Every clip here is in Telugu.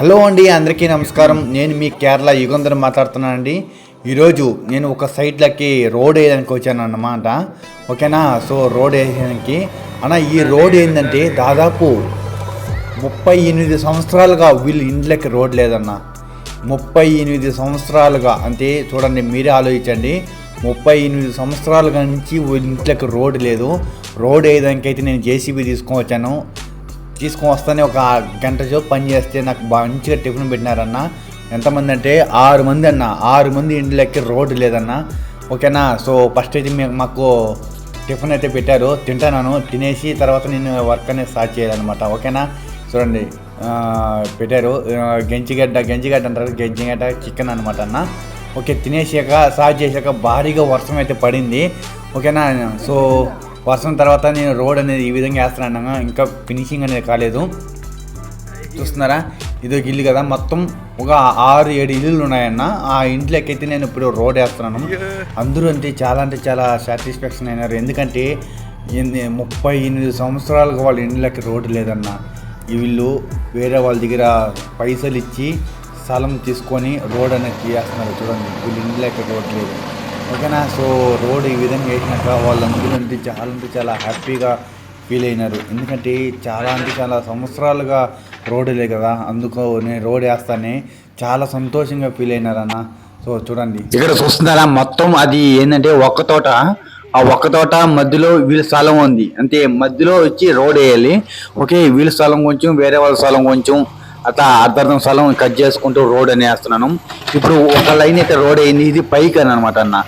హలో అండి అందరికీ నమస్కారం. నేను మీ కేరళ యుగంధర్ మాట్లాడుతున్నానండి. ఈరోజు నేను ఒక సైట్లకి రోడ్ వేయడానికి వచ్చాను అన్నమాట ఓకేనా? సో రోడ్ వేయడానికి. అన్న ఈ రోడ్ ఏంటంటే దాదాపు ముప్పై ఎనిమిది సంవత్సరాలుగా వీళ్ళు ఇండ్లకి రోడ్ లేదన్న. ముప్పై ఎనిమిది సంవత్సరాలుగా అంటే చూడండి మీరే ఆలోచించండి. ముప్పై ఎనిమిది సంవత్సరాలుగా నుంచి వీళ్ళ ఇంట్లోకి రోడ్ లేదు. రోడ్ వేయడానికి అయితే నేను జేసీబీ తీసుకొని వచ్చాను. తీసుకొని వస్తానే ఒక గంట సేపు పని చేస్తే నాకు మంచిగా టిఫిన్ పెట్టినారన్న. ఎంతమంది అంటే ఆరు మంది అన్న. ఆరు మంది ఇండ్లకి రోడ్డు లేదన్న. ఓకేనా? సో ఫస్ట్ అయితే మీ- మాకు టిఫిన్ అయితే పెట్టారు. తింటాను తినేసి తర్వాత నేను వర్క్ అనేది స్టార్ట్ చేయాలన్నమాట. ఓకేనా? చూడండి. పెట్టారు. గెంజిగడ్డ గెంజిగడ్డ అంటారు. గెంజిగడ్డ చికెన్ అనమాట అన్న. ఓకే తినేసాక స్టార్ట్ చేశాక భారీగా వర్షం అయితే పడింది. ఓకేనా? సో వర్షం తర్వాత నేను రోడ్ అనేది ఈ విధంగా వేస్తున్నాను ఇంకా ఫినిషింగ్ అనేది కాలేదు. చూస్తున్నారా? ఇది ఒక ఇల్లు కదా. మొత్తం ఒక ఆరు ఏడు ఇల్లులు ఉన్నాయన్న. ఆ ఇంట్లోకి అయితే నేను ఇప్పుడు రోడ్ వేస్తున్నాను. అందరూ అంటే చాలా అంటే చాలా సాటిస్ఫాక్షన్ అయినారు. ఎందుకంటే ఎన్ని- ముప్పై ఎనిమిది సంవత్సరాలుగా వాళ్ళ ఇండ్లకి రోడ్డు లేదన్న. ఈ వీళ్ళు వేరే వాళ్ళ దగ్గర పైసలు ఇచ్చి స్థలం తీసుకొని రోడ్ అనేది వేస్తున్నారు. చూడండి వీళ్ళ ఇండ్లకి రోడ్ లేదు. ఓకేనా? సో రోడ్ ఈ విధంగా వేసినాక వాళ్ళందరూ అంటే చాలా అంటే చాలా హ్యాపీగా ఫీల్ అయినారు. ఎందుకంటే చాలా అంటే చాలా సంవత్సరాలుగా రోడ్డు లేదు కదా. అందుకు నేను రోడ్ వేస్తానే చాలా సంతోషంగా ఫీల్ అయినారన్న సో చూడండి. ఇక్కడ చూస్తున్నారా? మొత్తం అది ఏంటంటే ఒక్క తోట. ఆ ఒక్క తోట మధ్యలో వీళ్ళ స్థలం ఉంది. అంటే మధ్యలో వచ్చి రోడ్ వేయాలి. ఓకే వీళ్ళ స్థలం కొంచెం వేరే వాళ్ళ స్థలం కొంచెం. అట్లా అర్ధార్థం స్థలం కట్ చేసుకుంటూ రోడ్ అని వేస్తున్నాను. ఇప్పుడు ఒక లైన్ అయితే రోడ్ అయింది ఇది పైకి అని అనమాట అన్న.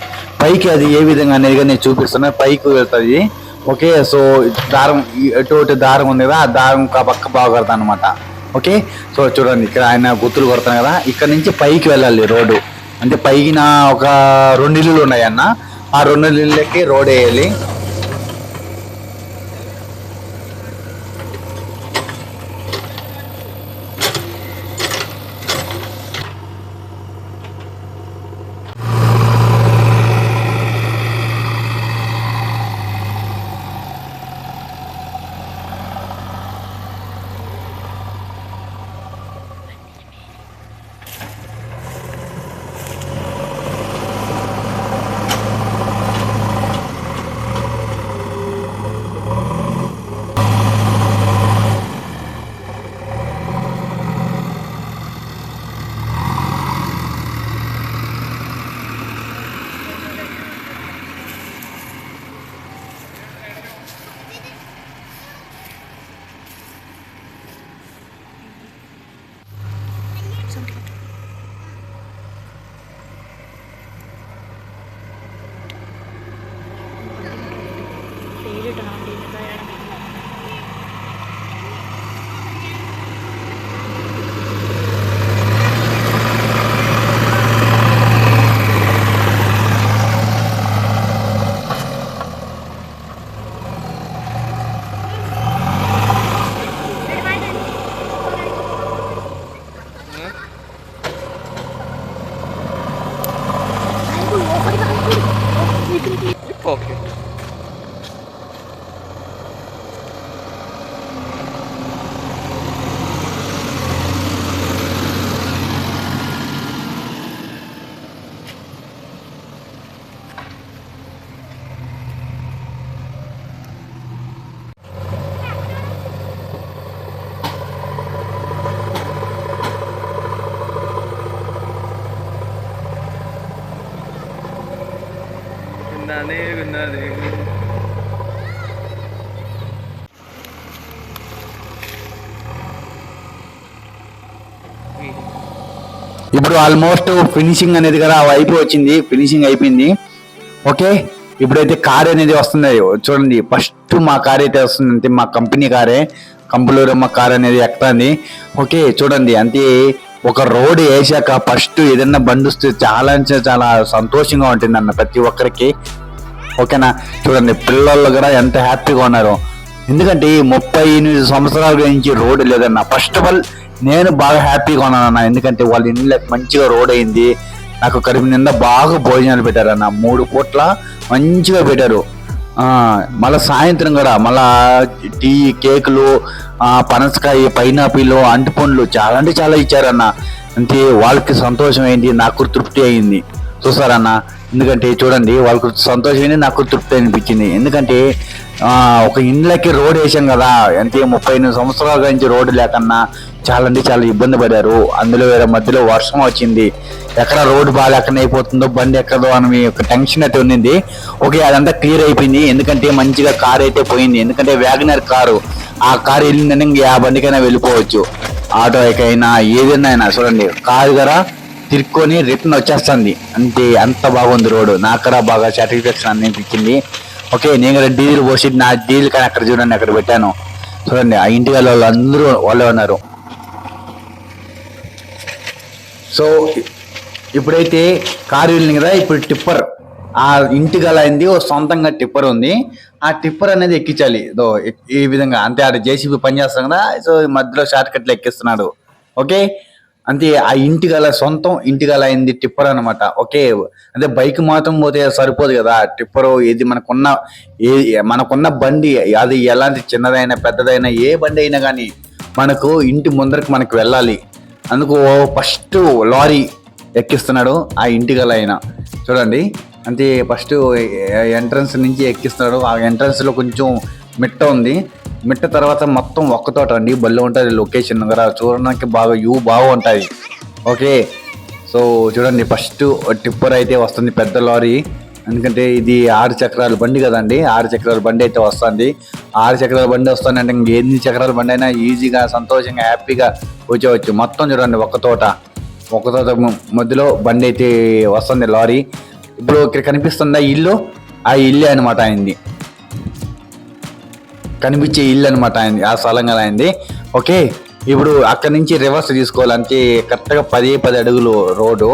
పైకి అది ఏ విధంగా అనేది నేను చూపిస్తున్నాను పైకి వెళ్తుంది. ఓకే సో దారం ఎటువంటి దారం ఉంది కదా ఆ దారం ఒక పక్క బాగుపడతా అనమాట ఓకే సో చూడండి ఇక్కడ ఆయన గుర్తులు కొడతాను కదా. ఇక్కడ నుంచి పైకి వెళ్ళాలి రోడ్డు. అంటే పైన ఒక రెండు ఇల్లులు ఉన్నాయన్న ఆ రెండు ఇళ్ళకి రోడ్ వేయాలి. విన్నానే విన్నానే. ఇప్పుడు ఆల్మోస్ట్ ఫినిషింగ్ అనేది కదా వైపు వచ్చింది ఫినిషింగ్ అయిపోయింది. ఓకే ఇప్పుడైతే కార్ అనేది వస్తుంది. చూడండి ఫస్ట్ మా కార్ అయితే వస్తుంది అంటే మా కంపెనీ కారే కంపులూరమ్మ కార్ అనేది ఎక్కుతుంది. ఓకే చూడండి అంతే ఒక రోడ్ వేసాక ఫస్ట్ ఏదైనా బండి వస్తే చాలా అంటే చాలా సంతోషంగా ఉంటుంది అన్న ప్రతి ఒక్కరికి. ఓకేనా? చూడండి పిల్లలు కూడా ఎంత హ్యాపీగా ఉన్నారు. ఎందుకంటే ఈ ముప్పై ఎనిమిది సంవత్సరాల నుంచి రోడ్డు లేదన్న. ఫస్ట్ ఆఫ్ ఆల్ నేను బాగా హ్యాపీగా ఉన్నాను అన్న. ఎందుకంటే వాళ్ళ ఇండ్లకు మంచిగా రోడ్ అయింది. నాకు కడుపు నిండా బాగా భోజనాలు పెట్టారన్న. మూడు పూట్ల మంచిగా పెట్టారు. మళ్ళీ సాయంత్రం కూడా మళ్ళా టీ కేకులు పనసకాయ పైనాపిల్ అంటిపండ్లు చాలా అంటే చాలా ఇచ్చారన్న. అంటే వాళ్ళకి సంతోషం అయింది నాకు తృప్తి అయింది. చూసారన్న? ఎందుకంటే చూడండి వాళ్ళకు సంతోషం నాకు తృప్తి అనిపించింది. ఎందుకంటే ఒక ఇండ్లకి రోడ్ వేసాం కదా. అంటే ముప్పై ఎనిమిది సంవత్సరాల నుంచి రోడ్డు లేకన్నా చాలా అంటే చాలా ఇబ్బంది పడారు. అందులో వేరే మధ్యలో వర్షం వచ్చింది. ఎక్కడ రోడ్డు బాగా ఎక్కడ అయిపోతుందో బండి ఎక్కదో అని ఒక టెన్షన్ అయితే ఉన్నింది ఓకే అదంతా క్లియర్ అయిపోయింది. ఎందుకంటే మంచిగా కార్ అయితే పోయింది. ఎందుకంటే వ్యాగనర్ కారు ఆ కారు వెళ్ళిందని ఇంక ఆ బండికైనా వెళ్ళిపోవచ్చు. ఆటోకైనా ఏదైనా అయినా చూడండి. కారు దగ్గర తిరుక్కొని రిటర్న్ వచ్చేస్తుంది. అంతే అంత బాగుంది రోడ్డు. నాకు కూడా బాగా సాటిస్ఫాక్షన్ అనిపించింది. ఓకే నేను కూడా డీజిల్ పోసి నా డీజిల్ కానీ అక్కడ చూడండి అక్కడ పెట్టాను. చూడండి ఆ ఇంటి వాళ్ళు అందరూ వాళ్ళే ఉన్నారు. సో ఇప్పుడైతే కారు వెళ్ళింది కదా ఇప్పుడు టిప్పర్. ఆ ఇంటి గల అయింది ఓ సొంతంగా టిప్పర్ ఉంది. ఆ టిప్పర్ అనేది ఎక్కించాలి. దో ఈ విధంగా. అంతే ఆడ జేసీబీ పని చేస్తాం కదా సో మధ్యలో షార్ట్ కట్లు ఎక్కిస్తున్నాడు. ఓకే? అంతే ఆ ఇంటి గల సొంతం ఇంటి గల అయింది టిప్పర్ అనమాట ఓకే అంటే బైక్ మాత్రం పోతే సరిపోదు కదా. టిప్పర్ ఏది మనకున్న ఏ మనకున్న బండి అది ఎలాంటి చిన్నదైనా పెద్దదైనా ఏ బండి అయినా కానీ మనకు ఇంటి ముందరకు మనకు వెళ్ళాలి. అందుకు ఫస్ట్ లారీ ఎక్కిస్తున్నాడు ఆ ఇంటి గల అయినా చూడండి అంటే ఫస్ట్ ఎంట్రన్స్ నుంచి ఎక్కిస్తున్నాడు. ఆ ఎంట్రన్స్లో కొంచెం మిట్ట ఉంది. మిట్ట తర్వాత మొత్తం ఒక్క తోట అండి బళ్ళు ఉంటుంది లొకేషన్ దగ్గర చూడడానికి బాగా యూ బాగుంటుంది ఓకే. సో చూడండి ఫస్ట్ టిప్పర్ అయితే వస్తుంది పెద్ద లారీ. ఎందుకంటే ఇది ఆరు చక్రాల బండి కదండి. ఆరు చక్రాల బండి అయితే వస్తుంది. ఆరు చక్రాల బండి వస్తుందంటే అంటే ఎన్ని చక్రాల బండి అయినా ఈజీగా సంతోషంగా హ్యాపీగా వచ్చేవచ్చు. మొత్తం చూడండి ఒక్క తోట ఒక్క తోట మధ్యలో బండి అయితే వస్తుంది లారీ. ఇప్పుడు ఇక్కడ కనిపిస్తుందా ఇల్లు ఆ ఇల్లే అనమాట అయింది కనిపించే ఇల్లు అనమాట ఆయన ఆ స్థలంగా అయింది ఓకే ఇప్పుడు అక్కడి నుంచి రివర్స్ తీసుకోవాలంటే కరెక్ట్గా పది పది అడుగులు రోడ్డు.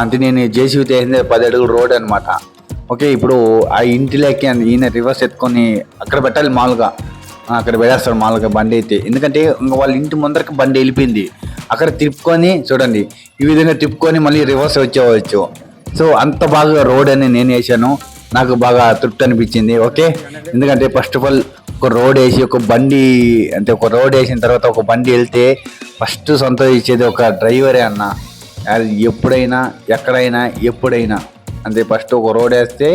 అంటే నేను జేసీబీ చేసింది పది అడుగులు రోడ్ అనమాట ఓకే ఇప్పుడు ఆ ఇంటిలోకి ఈయన రివర్స్ ఎత్తుకొని అక్కడ పెట్టాలి మామూలుగా. అక్కడ పెట్టేస్తాడు మామూలుగా బండి అయితే. ఎందుకంటే ఇంకా వాళ్ళ ఇంటి ముందరకి బండి వెళ్ళిపోయింది. అక్కడ తిప్పుకొని చూడండి ఈ విధంగా తిప్పుకొని మళ్ళీ రివర్స్ వచ్చేవచ్చు సో అంత బాగా రోడ్ అని నేను వేసాను. నాకు బాగా తృప్తి అనిపించింది ఓకే? ఎందుకంటే ఫస్ట్ ఆఫ్ ఆల్ ఒక రోడ్ వేసి ఒక బండి అంటే ఒక రోడ్ వేసిన తర్వాత ఒక బండి వెళ్తే ఫస్ట్ సంతోషించేది ఒక డ్రైవరే అన్న. ఎప్పుడైనా ఎక్కడైనా ఎప్పుడైనా. అంటే ఫస్ట్ ఒక రోడ్ వేస్తే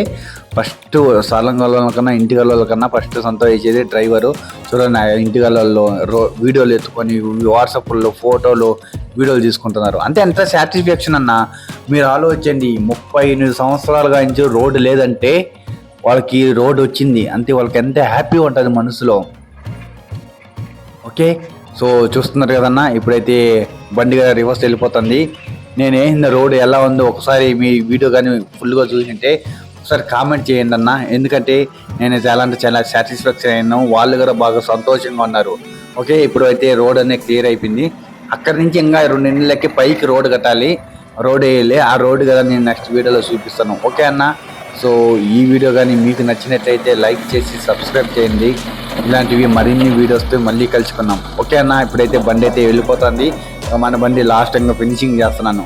ఫస్ట్ స్థలం కన్నా ఇంటి కన్నా ఫస్ట్ సంతోషించేది డ్రైవరు. చూడండి ఇంటి గలలో రో వీడియోలు ఎత్తుకొని వాట్సాప్లో ఫోటోలు వీడియోలు తీసుకుంటున్నారు. అంటే ఎంత సాటిస్ఫాక్షన్ అన్న మీరు ఆలోచించండి ముప్పై ఎనిమిది సంవత్సరాలుగా నుంచి రోడ్డు లేదంటే వాళ్ళకి రోడ్డు వచ్చింది. అంతే వాళ్ళకి ఎంత హ్యాపీ ఉంటుంది మనసులో. ఓకే? సో చూస్తున్నారు కదన్నా ఇప్పుడైతే బండి గారు రివర్స్ వెళ్ళిపోతుంది. నేను వేసిన రోడ్ ఎలా ఉందో ఒకసారి మీ వీడియో కానీ ఫుల్గా చూసింటే ఒకసారి కామెంట్ చేయండి అన్న. ఎందుకంటే నేను చాలా అంటే చాలా సాటిస్ఫాక్షన్ అయ్యాను వాళ్ళు కూడా బాగా సంతోషంగా ఉన్నారు. ఓకే ఇప్పుడు అయితే రోడ్ అనేది క్లియర్ అయిపోయింది. అక్కడి నుంచి ఇంకా రెండు నెలలకి పైకి రోడ్ కట్టాలి. రోడ్ వేయాలి. ఆ రోడ్ కదా నేను నెక్స్ట్ వీడియోలో చూపిస్తాను. ఓకే అన్న? సో ఈ వీడియో కానీ మీకు నచ్చినట్లయితే లైక్ చేసి సబ్స్క్రైబ్ చేయండి. ఇలాంటివి మరిన్ని వీడియోస్తో మళ్ళీ కలుసుకున్నాం ఓకే అన్న? ఇప్పుడైతే బండి అయితే వెళ్ళిపోతుంది. మన బండి లాస్ట్ ఇంకా ఫినిషింగ్ చేస్తున్నాను.